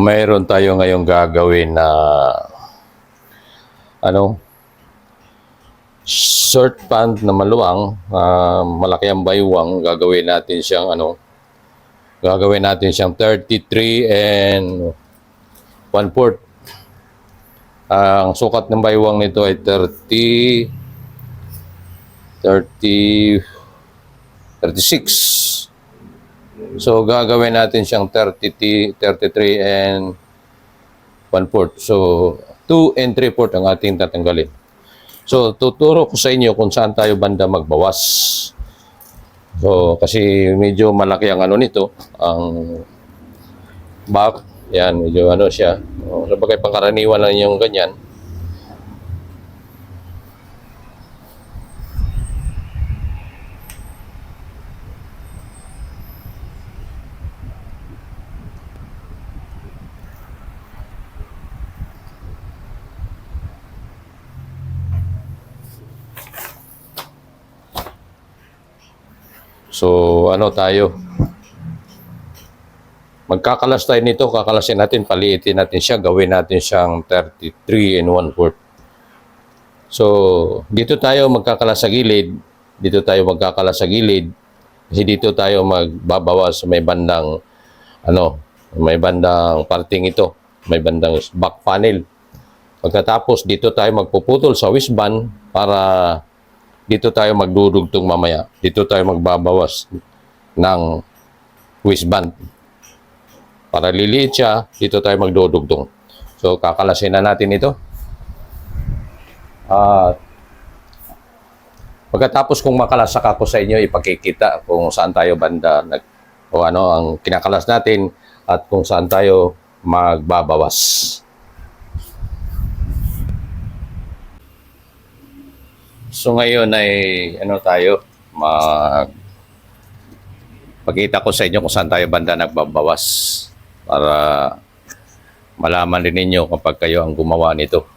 mayroon tayo ngayong gagawin na ano short pant na maluwang ah, malaki ang baywang gagawin natin siyang ano gagawin natin siyang 33 and 1 fourth ang sukat ng baywang nito ay 30 30 36 So, gagawin natin siyang 30, 33 and 1 fourth. So, 2 and 3 fourth ang ating tatanggalin. So, tuturo ko sa inyo kung saan tayo banda magbawas. So, kasi medyo malaki ang ano nito, ang back. Yan, medyo ano siya. O, sabagay pangkaraniwan lang yung ganyan. So, ano tayo? Magkakalas tayo nito, kakalasin natin, paliitin natin siya, gawin natin siyang 33 and 1 fourth. So, dito tayo magkakalas sa gilid, dito tayo magkakalas sa gilid, kasi dito tayo magbabawas may bandang, ano, may bandang parting ito, may bandang back panel. Pagkatapos, dito tayo magpuputol sa wristband para dito tayo magdudugtong mamaya. Dito tayo magbabawas ng wristband. Para liliit siya, dito tayo magdudugtong. So, kakalasin na natin ito. At pagkatapos kung makalasak ako sa inyo, ipakikita kung saan tayo banda nag, o ano ang kinakalas natin at kung saan tayo magbabawas. So ngayon ay ano tayo mag pakita ko sa inyo kung saan tayo banda nagbabawas para malaman din ninyo kapag kayo ang gumawa nito.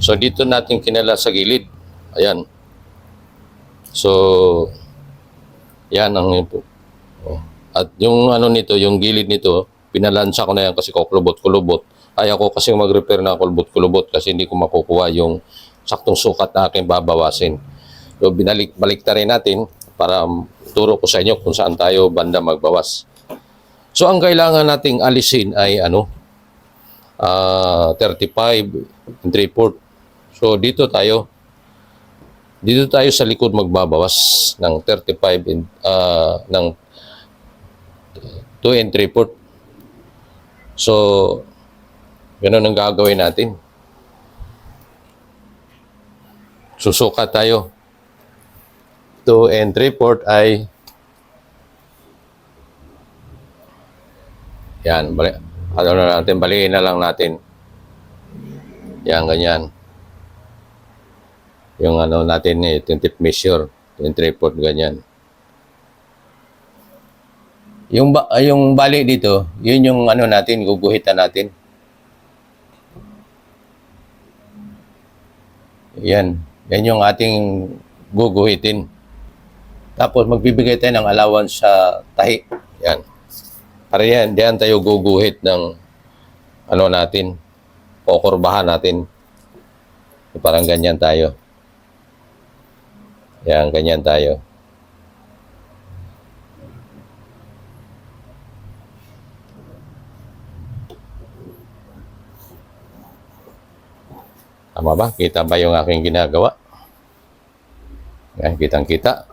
So dito natin kinala sa gilid. Ayan. So yan ang Oh. At yung ano nito, yung gilid nito, pinalansa ko na yan kasi kukulubot-kulubot. Ayaw ko kasi mag-repair na kulubot-kulubot kasi hindi ko makukuha yung saktong sukat na aking babawasin. So binalik balik rin natin para turo ko sa inyo kung saan tayo banda magbawas. So ang kailangan nating alisin ay ano ah 35 and 3 fourth. So dito tayo dito tayo sa likod magbabawas ng 35 and ah, ng 2 and 3 foot. So, ganun ang gagawin natin. Susukat tayo. 2 and 3 foot ay yan, bali, ano na natin, baliin na lang natin. Yan, ganyan. Yung ano natin, eh, yung tip measure, yung 3 foot, ganyan. Yung ba, ah, yung bali dito, yun yung ano natin, guguhitan natin. Yan. Yan yung ating guguhitin. Tapos magbibigay tayo ng allowance sa tahi. Yan. Para yan, diyan tayo guguhit ng ano natin, kukurbahan natin. Parang ganyan tayo. Yan, ganyan tayo. Tama ba? Kita ba yung aking ginagawa? Yan, kitang-kita.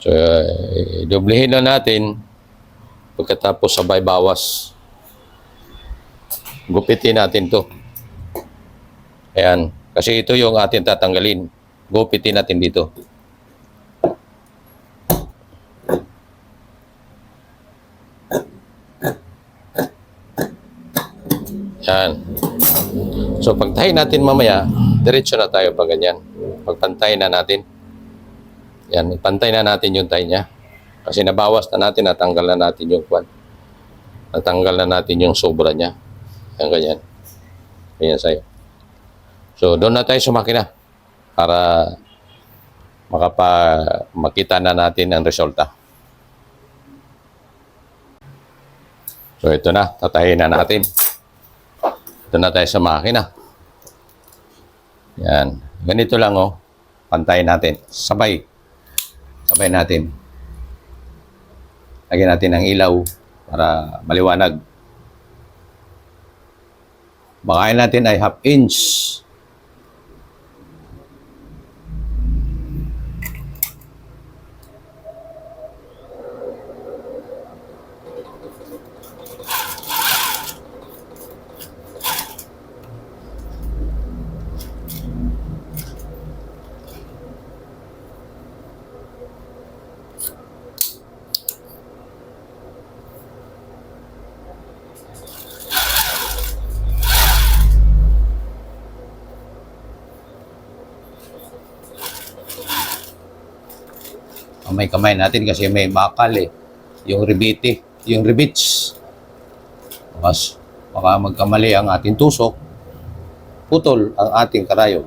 So, eh, doblehin na natin pagkatapos sabay bawas. Gupitin natin to. Ayan. Kasi ito yung atin tatanggalin. Gupitin natin dito. Yan. So pagtahin natin mamaya, diretso na tayo pag ganyan. Pagpantay na natin. Yan, pantay na natin yung tie niya. Kasi nabawas na natin, natanggal na natin yung kwan. Natanggal na natin yung sobra niya. Yan ganyan. Ganyan sa'yo. So, doon na tayo sa makina para makapa makita na natin ang resulta. So, ito na. Tatayin na natin. Ito na tayo sa makina. Yan. Ganito lang, oh. Pantayin natin. Sabay. Sabay natin. Lagyan natin ng ilaw para maliwanag. Bakain natin ay half inch. Kamay-kamay natin kasi may bakal eh. Yung ribiti, yung ribits. Mas baka magkamali ang ating tusok, putol ang ating karayo.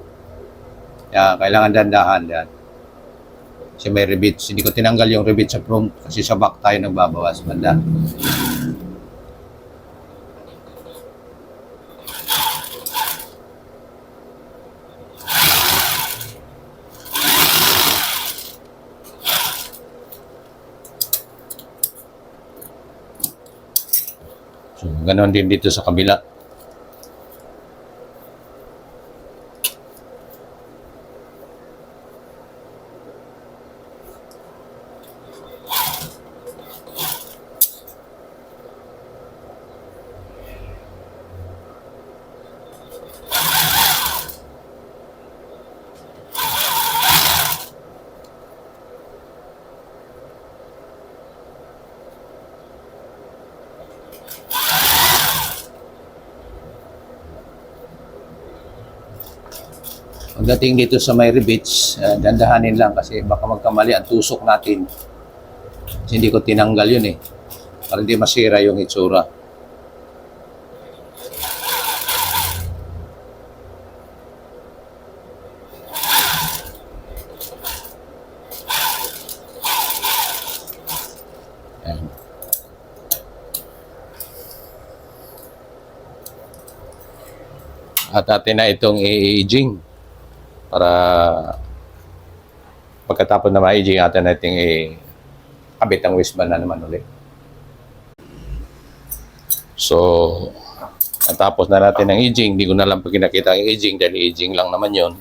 Kaya kailangan dandahan yan. Kasi may ribits. Hindi ko tinanggal yung ribits sa front kasi sa back tayo nagbabawas banda. So, ganon din dito sa kabila. Pagdating dito sa may ribits, uh, dandahanin lang kasi baka magkamali ang tusok natin. Kasi hindi ko tinanggal yun eh. Para hindi masira yung itsura. At atin na itong i-aging para pagkatapos na ma-aging atin natin i-kabit ang wristband na naman ulit. So, natapos na natin ang aging. Hindi ko na lang pa kinakita ang aging dahil aging lang naman yon.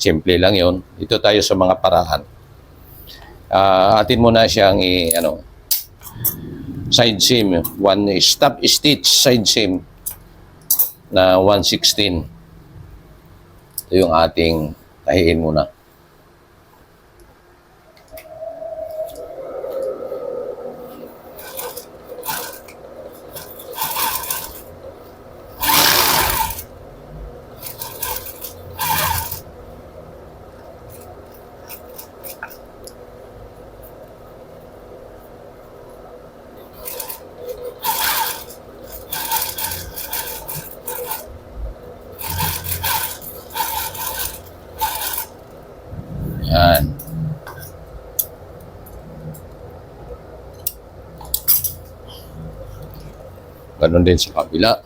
Simple lang yon. Dito tayo sa mga parahan. Ah, atin muna siyang i, ano, side seam. One stop stitch side seam na 116. Ito yung ating tahiin muna. Din sa kabila.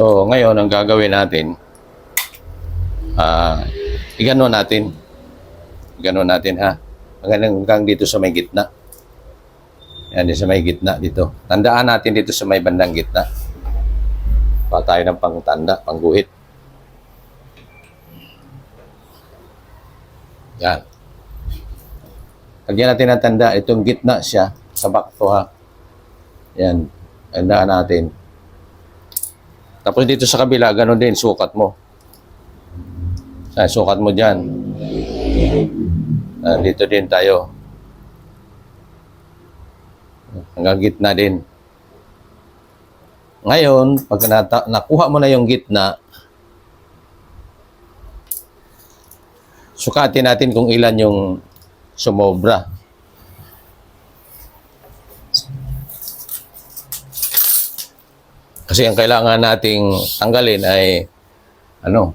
So, ngayon, ang gagawin natin, ah, igano natin. Ganon natin ha. Hanggang, hanggang dito sa may gitna. Yan, di sa may gitna dito. Tandaan natin dito sa may bandang gitna. Pa tayo ng pangtanda, pangguhit. Yan. Lagyan natin ng tanda, itong gitna siya, sa bakto ha. Yan, tandaan natin. Tapos dito sa kabila, ganun din, sukat mo. Ay, sukat mo dyan. Ah, dito din tayo. Hanggang gitna din. Ngayon, pag nakuha mo na yung gitna, sukatin natin kung ilan yung sumobra. Kasi ang kailangan nating tanggalin ay ano,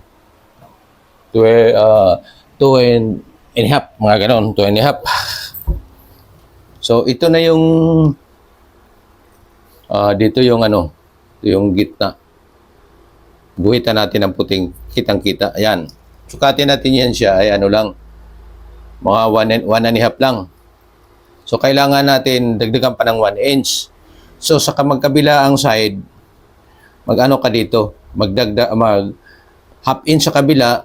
two, uh, two and, and a half, mga ganon, two and a half. So, ito na yung ah, dito yung ano, yung gitna. Guhitan natin ng puting kitang-kita. Ayan. Sukatin natin yan siya ay ano lang, mga one and, one and a half lang. So, kailangan natin dagdagan pa ng 1 inch. So, sa magkabila ang side, mag-ano ka dito, magdagda, mag half inch sa kabila,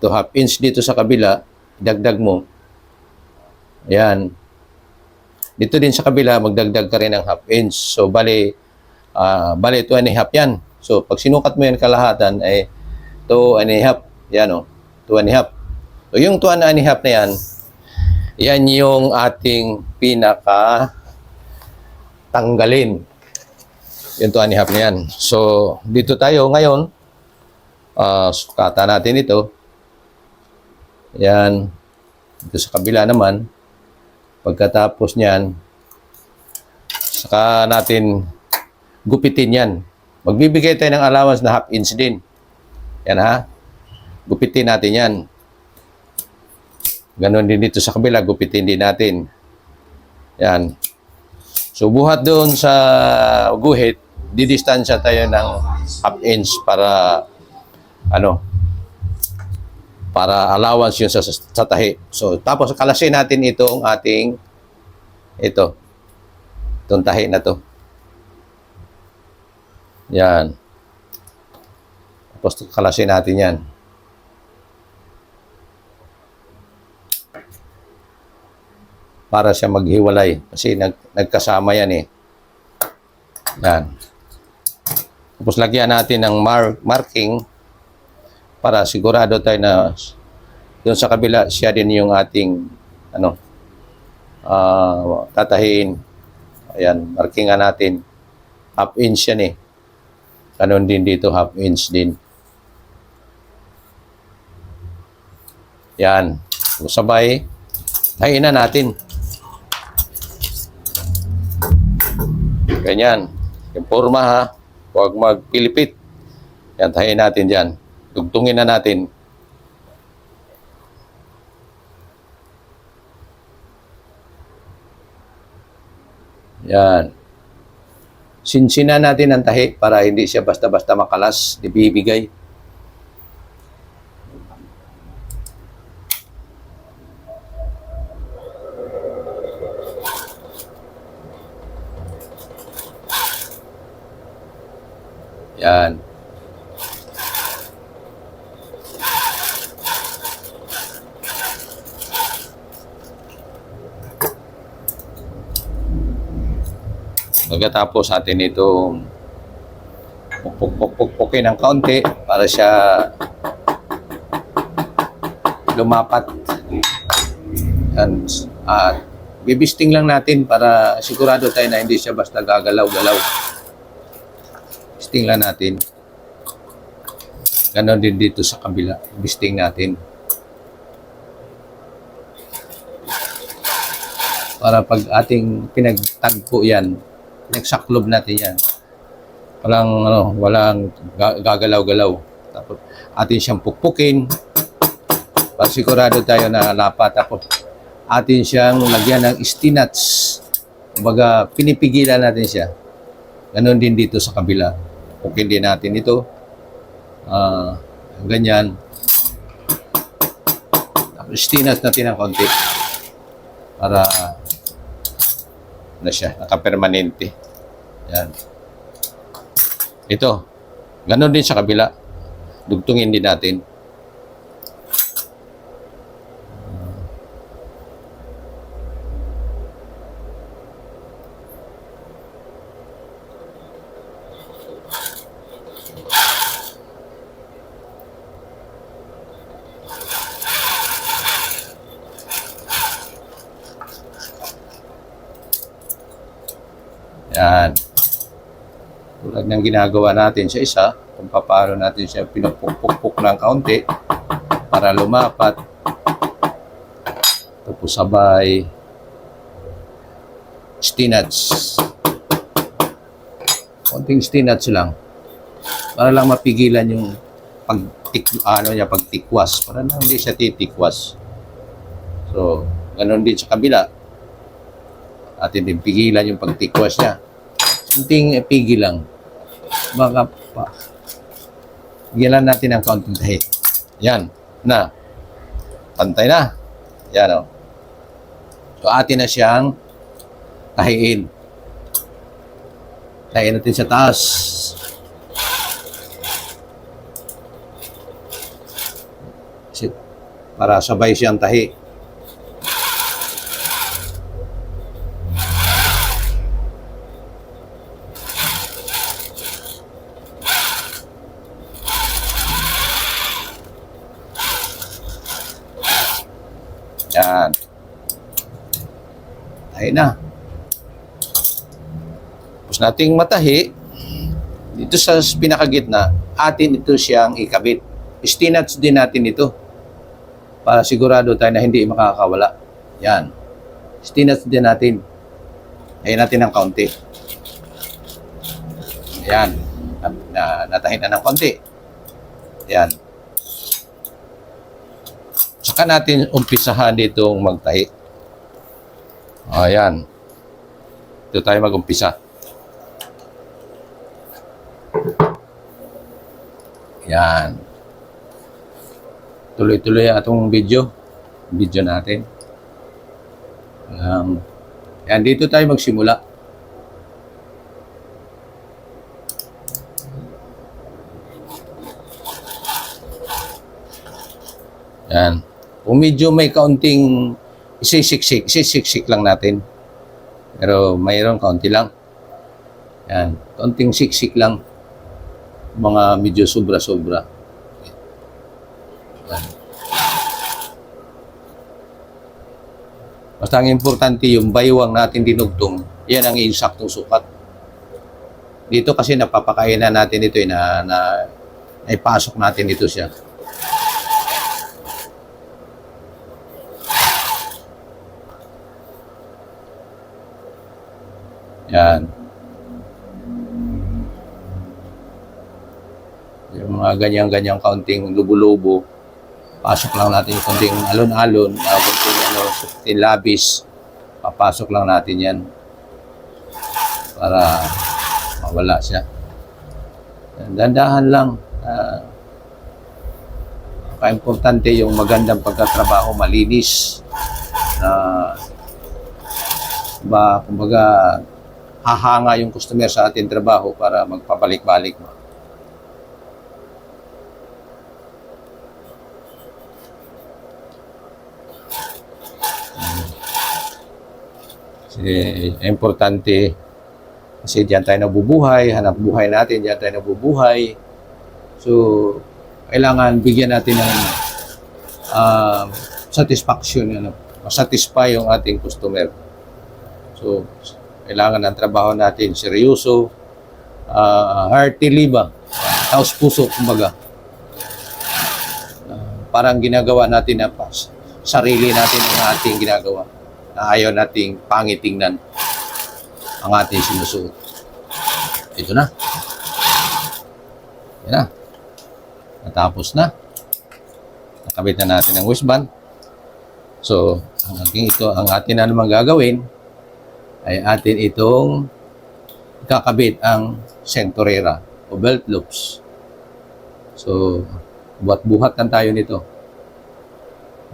to half inch dito sa kabila, dagdag mo. Ayan. Dito din sa kabila, magdagdag ka rin ng half inch. So, bali, ah bali, 2 and a half yan. So, pag sinukat mo yan kalahatan, ay 2 and a half. Yan o, 2 and a half. So, yung 2 and a half na yan, yan yung ating pinaka tanggalin. Yung 2 and a half na yan. So, dito tayo ngayon, ah sukata natin ito. Yan. Dito sa kabila naman, Pagkatapos niyan, saka natin gupitin yan. Magbibigay tayo ng allowance na half inch din. Yan ha. Gupitin natin yan. Ganon din dito sa kabila, gupitin din natin. Yan. So buhat doon sa guhit, didistansya tayo ng half inch para ano, para allowance yun sa, sa tahi. So, tapos kalasin natin itong ating ito. Itong tahi na to. Yan. Tapos kalasin natin yan. Para siya maghiwalay. Kasi nag, nagkasama yan eh. Yan. Tapos lagyan natin ng mar- marking para sigurado tayo na doon sa kabila siya din yung ating ano ah tatahiin. Ayan markingan natin. Half inch yan eh. Kanon din dito half inch din. Yan. Sabay tahiin na natin. Ganyan. Yung forma ha huwag magpilipit yan tahiin natin dyan Dugtungin na natin. Yan. Sinsina natin ang tahi para hindi siya basta-basta makalas, ibibigay. Yan. Pagkatapos natin ito pupuk-puk-pukin ng kaunti para siya lumapat. And, at bibisting lang natin para sigurado tayo na hindi siya basta gagalaw-galaw. Bisting lang natin. Ganon din dito sa kabila. Bisting natin. Para pag ating pinagtagpo yan, nagsaklob natin yan. Walang, ano, walang ga- gagalaw-galaw. Tapos, atin siyang pukpukin. Para sigurado tayo na lapat. Tapos, atin siyang lagyan ng stinats. Kumbaga, pinipigilan natin siya. Ganon din dito sa kabila. Pukin din natin ito. Ah, ganyan. Stinas natin ng konti. Para na siya, nakapermanente. Yan. Ito. Ganon din sa kabila. Dugtungin din natin. Yan. Tulad ng ginagawa natin sa isa, kung paano natin siya pinupukpuk ng kaunti para lumapat. Tapos sabay stinats. Konting stinats lang. Para lang mapigilan yung pagtik ano niya pagtikwas para lang hindi siya titikwas. So, ganun din sa kabila. Atin din pigilan yung pagtikwas niya. Kunting pigil lang. Baka pa. Gilan natin ng kaunting tahi. Yan. Na. Pantay na. Yan o. So, atin na siyang tahiin. Tahiin natin sa taas. Para sabay siyang tahi. Yan. Tahi na. Tapos nating matahi, dito sa pinakagitna, atin ito siyang ikabit. Stinats din natin ito para sigurado tayo na hindi makakawala. Yan. Stinats din natin. Ayan natin ng kaunti. Ayan. Na, na, natahin na ng kaunti. Ayan. Saka natin umpisahan ditong magtahi. Ayan. Ito tayo mag-umpisa. Yan. Tuloy-tuloy atong video. Video natin. Um, yan, dito tayo magsimula. Yan. Kung medyo may kaunting isisiksik, isisiksik lang natin. Pero mayroon kaunti lang. Yan. Kaunting siksik lang. Mga medyo sobra-sobra. Basta ang importante yung baywang natin dinugtong, yan ang insaktong sukat. Dito kasi napapakain na natin ito eh, na, na naipasok natin ito siya. Yan. Mga ganyan-ganyang kaunting lubo-lubo, pasok lang natin yung konting alon-alon, uh, konting ano, labis, papasok lang natin yan para mawala siya. Dandahan lang. Uh, importante yung magandang pagkatrabaho, malinis. Na ba, kumbaga, hahanga yung customer sa ating trabaho para magpabalik-balik. Kasi importante kasi diyan tayo nabubuhay, hanap buhay natin, diyan tayo nabubuhay. So, kailangan bigyan natin ng uh, satisfaction, ano, masatisfy yung ating customer. So, kailangan ng trabaho natin seryoso, uh, heartily ba? Taos puso, kumbaga. Uh, parang ginagawa natin na pas, sarili natin ang ating ginagawa na ayaw nating pangitingnan ang ating sinusuot. Ito na. Yan na. Natapos na. Nakabit na natin ang waistband. So, ang ating ito, ang atin na naman gagawin ay atin itong kakabit ang centurera o belt loops. So, buhat-buhat lang tayo nito.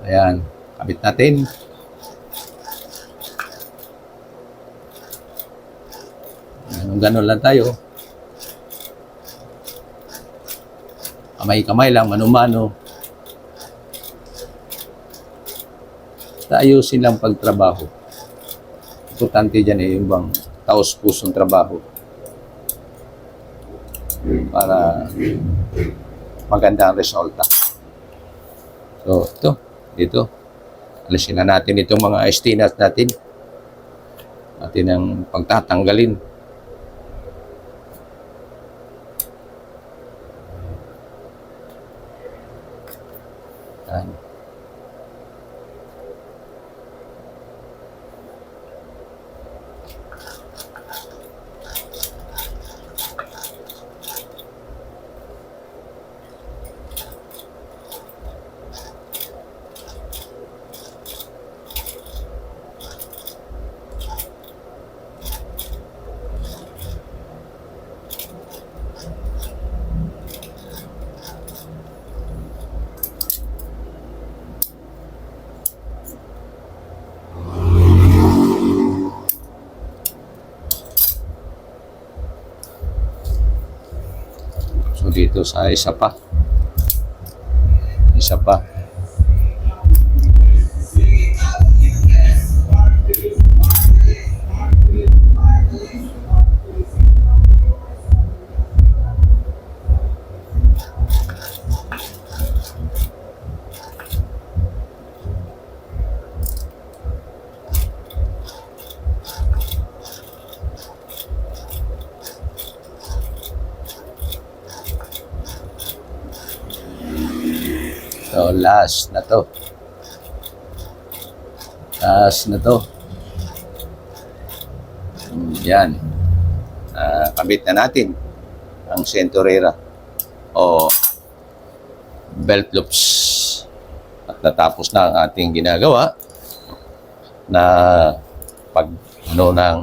Ayan, kabit natin. Ganun, ganun lang tayo. Kamay-kamay lang, mano-mano. Ayusin lang pagtrabaho. Importante dyan eh, yung bang taos-pusong trabaho. Para maganda ang resulta. So, ito, dito. Alisin na natin itong mga estinas natin. Natin ang pagtatanggalin. Yan. So dito sa isa pa. Isa pa. Last na to. Last na to. Yan. Ah, kabit na natin ang Centurera o belt loops. At natapos na ang ating ginagawa na pag ano ng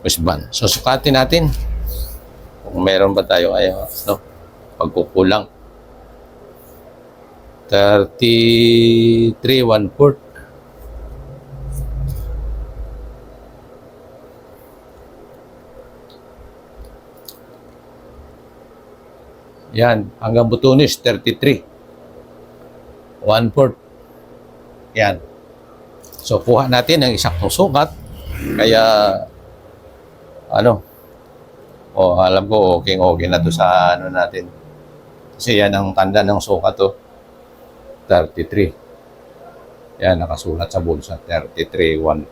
wristband. So sukatin natin kung meron ba tayo ay no pagkukulang 33 one fourth. Yan, hanggang butunis, 33. One fourth. Yan. So, kuha natin ang isang sukat. Kaya, ano, o alam ko, okay, okay na to sa ano natin. Kasi yan ang tanda ng sukat to. 33. Yan, nakasulat sa bulsa. 33, 1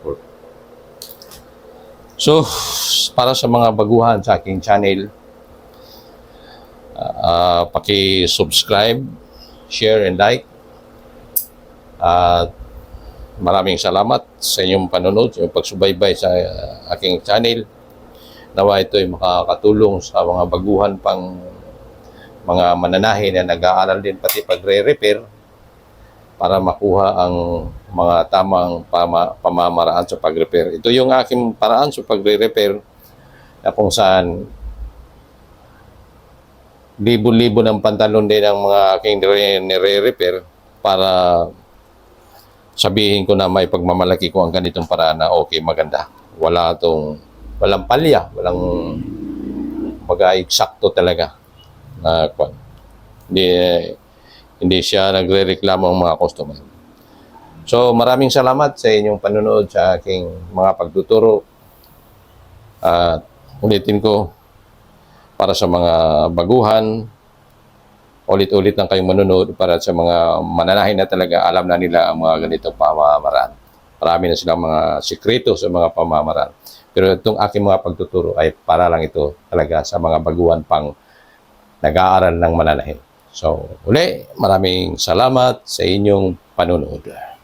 So, para sa mga baguhan sa aking channel, uh, paki-subscribe, share, and like. At maraming salamat sa inyong panonood, inyong pagsubaybay sa uh, aking channel. Nawa ito ay makakatulong sa mga baguhan pang mga mananahi na nag-aaral din pati pagre-repair para makuha ang mga tamang pama, pamamaraan sa pag-repair. Ito yung aking paraan sa pagre-repair na kung saan libo-libo ng pantalon din ang mga aking nire- nire-repair para sabihin ko na may pagmamalaki ko ang ganitong paraan na okay, maganda. Wala tong walang palya, walang baga eksakto talaga na kwan. Hindi, hindi siya nagre-reklamo ang mga customer. So maraming salamat sa inyong panonood sa aking mga pagtuturo. At ulitin ko, para sa mga baguhan, ulit-ulit lang kayong manonood para sa mga mananahin na talaga alam na nila ang mga ganitong pamamaraan. Marami na silang mga sikreto sa mga pamamaraan. Pero itong aking mga pagtuturo ay para lang ito talaga sa mga baguhan pang nag-aaral ng mananahin. So, uli, maraming salamat sa inyong panonood.